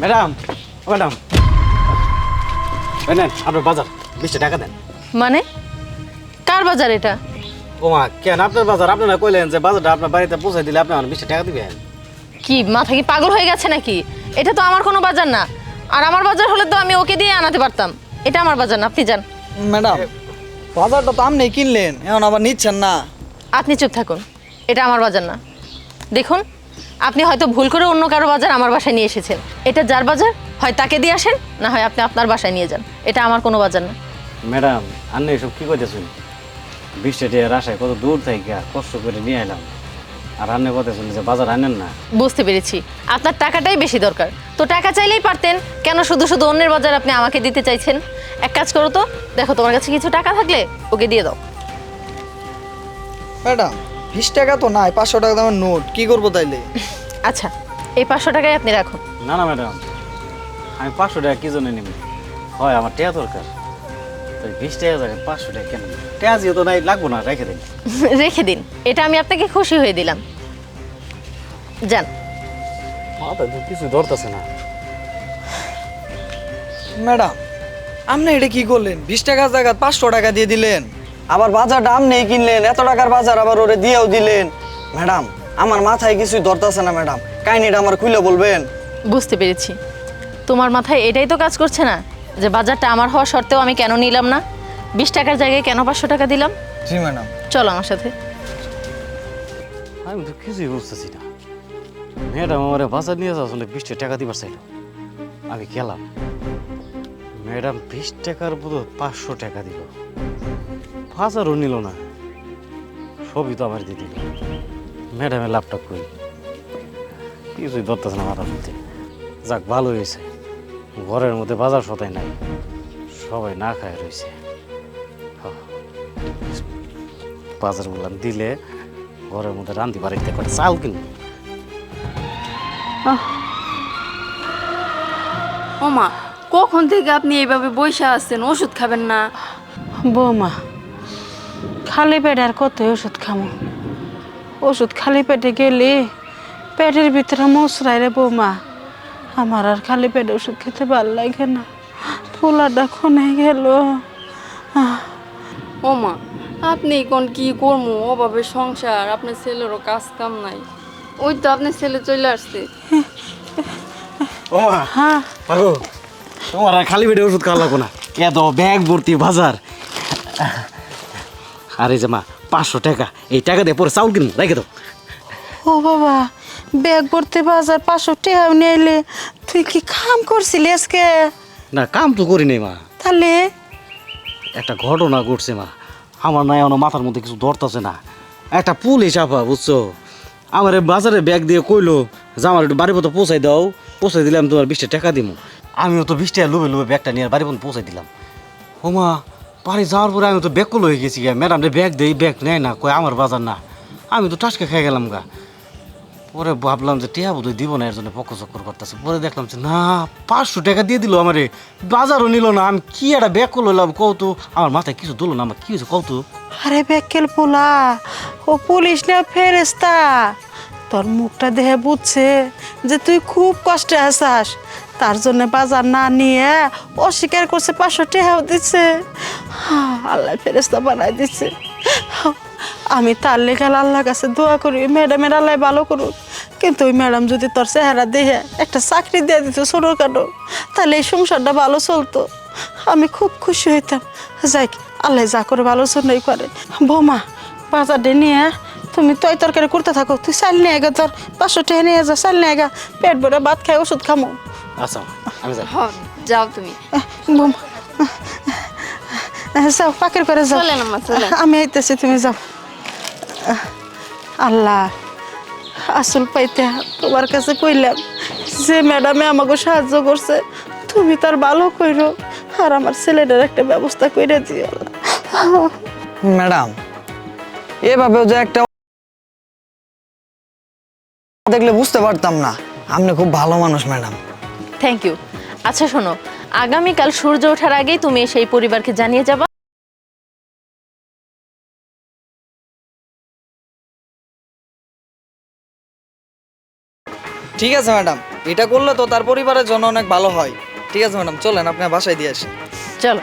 Madam madam. নেন আপনার বাজার বিশটা টাকা দেন। মানে? কার বাজার এটা? ও মা কেন আপনার বাজার? আপনারা কইলেন যে বাজারটা আপনার বাড়িতে পৌঁছে দিলে আপনি আমার বিশটা টাকা দিবেন। কি মাথা কি পাগল হয়ে গেছে নাকি? এটা তো আমার কোনো বাজার না। আর আমার বাজার হলে তো আমি ওকে দিয়ে আনাতে পারতাম। এটা আমার বাজার না আপনি যান। ম্যাডাম বাজারটা তো আপনি কিনলেন এখন আবার নিচ্ছেন না। আপনি চুপ থাকুন এটা আমার বাজার না। দেখুন আপনি হয়তো ভুল করে অন্য কারও বাজার আমার বাসায় নিয়ে এসেছেন। এটা যার বাজার? হয় তাকে দিয়ে আসেন না হয় আপনি আপনার বাসায় নিয়ে যান। এটা আমার কোনো বাজার না। ম্যাডাম আপনি এসব কি করতেছেন বিশটা টাকার আশায় কত দূর থেকে কষ্ট করে নিয়ে এলাম আর আপনি করতেছেন যে বাজার আনেন না। বুঝতে পেরেছি। আপনার টাকাটাই বেশি দরকার। তো টাকা চাইলেই পারতেন কেন শুধু শুধু অন্যের বাজার আপনি আমাকে দিতে চাইছেন? এক কাজ করো তো দেখো তোমার কাছে কিছু টাকা থাকলে ওকে দিয়ে দাও। ম্যাডাম বিশ টাকা তো নাই পাঁচশো টাকা দামের নোট কি করব তাইলে? আচ্ছা এই পাঁচশো টাকাই আপনি রাখুন। না না ম্যাডাম আমি পাঁচশো টাকা কি জন্য নিব? হয় আমার টাকা দরকার। তো বিশ টাকা জায়গায় পাঁচশো টাকা কেন টাকা যেহেতু নাই লাগবো না রেখে দিন। রেখে দিন এটা আমি আপনাকে খুশি হয়ে দিলাম। যান। মাথা তো কিছু ধরতেছে না। ম্যাডাম আপনি এটা কি করলেন? বিশ টাকার জায়গা পাঁচশো টাকা দিয়ে দিলেন? আবার বাজার দাম নেই কিনলেন এত টাকার বাজার আবার ওরে দিয়েও দিলেন। ম্যাডাম আমার মাথায় কিছুই ধরতেছে না ম্যাডাম। কাহিনিটা আমার খুলে বলবেন। বুঝতে পেরেছি। তোমার মাথায় এটাই তো কাজ করছে না? যে বাজারটা আমার হওয়া সত্ত্বেও আমি কেন নিলাম না? বিশ টাকার জায়গায় কেন পাঁচশো টাকা দিলাম? জি ম্যাডাম। চলো আমার সাথে। আমি তো কিছুই বুঝতেছি না। ম্যাডাম আমার বাজার নিয়ে আসলে বিশ টাকা দিবার চাইল। আমি গেলাম। ম্যাডাম বিশ টাকার বদল পাঁচশো টাকা দিল। বাজারও নিল না। সবই তো আমার দিয়ে দিল ম্যাডামের ল্যাপটপ কই? কিছুই ধরতেছে না মাথার মধ্যে। যাক ভালো হয়েছে। ঘরের মধ্যে বাজার সদাই নাই। সবাই না খায় রয়েছে। বাজারগুলো দিলে ঘরের মধ্যে রান্দি বাড়িতে করে চাল কিনবো। ওমা কখন থেকে আপনি এইভাবে বসে আছেন? ওষুধ খাবেন না। বৌমা খালি পেটে আর কত ওষুধ খামো? ওষুধ খালি পেটে গেলে পেটের ভিতরে মশরাই রে বৌমা। আমার আর খালি পেটে ওষুধ খেতে ভালো লাগে না। পোলাটা ক্ষণে গেল। ওমা আপনি কোন কি করব অভাবে সংসার আপনার ছেলেরও কাজ কাম নাই। ওই তো আপনার ছেলে চলে আসছে। ও মা হ্যাঁ তোমার আর খালি পেটে ওষুধ খাওয়া লাগবো না। এত ব্যাগ ভর্তি বাজার। আরে যে মা পাঁচশো টাকা। এই টাকা দিয়ে পরে চাউল কিনুন রেখে দাও। ও বাবা ব্যাগ ভর্তি বাজার পাঁচশো টাকা নিলে। তুই কি কাম করছিলি আজকে? না কাম তো করি নাই মা। তাহলে? একটা ঘটনা ঘটছে মা। আমার নাই এখনও মাথার মধ্যে কিছু ধরতেছে না। একটা পুলিশ আপা বুঝছ? আমার বাজারে ব্যাগ দিয়ে কইলো যে আমার একটু বাড়ি পর্যন্ত পৌঁছাই দাও পৌঁছাই দিলাম তোমার বিশটা টাকা দিব আমিও তো বিশ টাকা লুবে লুবে ব্যাগটা নিয়ে বাড়ি পর্যন্ত পৌঁছাই দিলাম। ও মা বাড়ি যাওয়ার পরে আমি তো ব্যাগ করল হয়ে গেছি গা। ম্যাডাম রে ব্যাগ দেই ব্যাগ নেয় না, কয় আমার বাজার না। আমি তো টাসকে খেয়ে গেলাম গা। পরে ভাবলাম যে টিয়া বোধহয় দিব না, এর জন্য পক্ষ চক্কর করতেছে। পরে দেখলাম যে না, পাঁচশো টাকা দিয়ে দিল আমারে। বাজারও নিল না, আমি কি একটা ব্যাগ লাভ কৌতু আমার মাথায় কিছু দিল না, আমার কি হয়েছে কৌতু আরে ব্যাকেল পোলা, ও পুলিশ না ফেরেস্তা তোর মুখটা দেখে বুঝছে যে তুই খুব কষ্টে আসাস তার জন্য বাজার না নিয়ে অস্বীকার করছে পাঁচশো টাকাও দিচ্ছে। হা, আল্লাহ ফেরেস্তা বানাই দিচ্ছে। আমি তার লেগে আল্লাহ কাছে দোয়া করি ম্যাডামের আল্লাহ ভালো করুক। কিন্তু ওই ম্যাডাম যদি তোর চেহারা দেখে একটা চাকরি দিয়ে দিত ছোটো কাটো তাহলে এই সংসারটা ভালো চলতো। আমি খুব খুশি হইতাম। যাই আল্লাহ যা করে ভালো জন্যই করে। বৌমা বাজারে নিয়ে তুমি তৈ তরকারি করতে থাকো তুই চাল নিয়ে গা তোর। পাঁচশো টাকা নিয়ে যা চাল নিয়ে গা। পেট ভরে ভাত খাই ওষুধ খামো। আচ্ছা আমি যাই। হ যাও তুমি। যাও পাকের করে যাও। চলেন আম্মা, চলেন। আমি আইতেছি তুমি যাও। আল্লাহ আসল পাইতে তোমার কাছে কইলাম যে ম্যাডামে আমাকে সাহায্য করছে তুমি তার ভালো কইরো আর আমার ছেলেটার একটা ব্যবস্থা কইরে দিও। ম্যাডাম এভাবেও যে একটা দেখলে বুঝতে পারতাম না। আপনি খুব ভালো মানুষ ম্যাডাম। থ্যাংক ইউ আচ্ছা শোনো আগামীকাল সূর্য ওঠার আগেই তুমি সেই পরিবারকে জানিয়ে যাবা। ঠিক আছে ম্যাডাম। এটা করলে তো তার পরিবারের জন্য অনেক ভালো হয়। ঠিক আছে ম্যাডাম চলেন আপনার বাসায় দিয়ে আসি। চলো।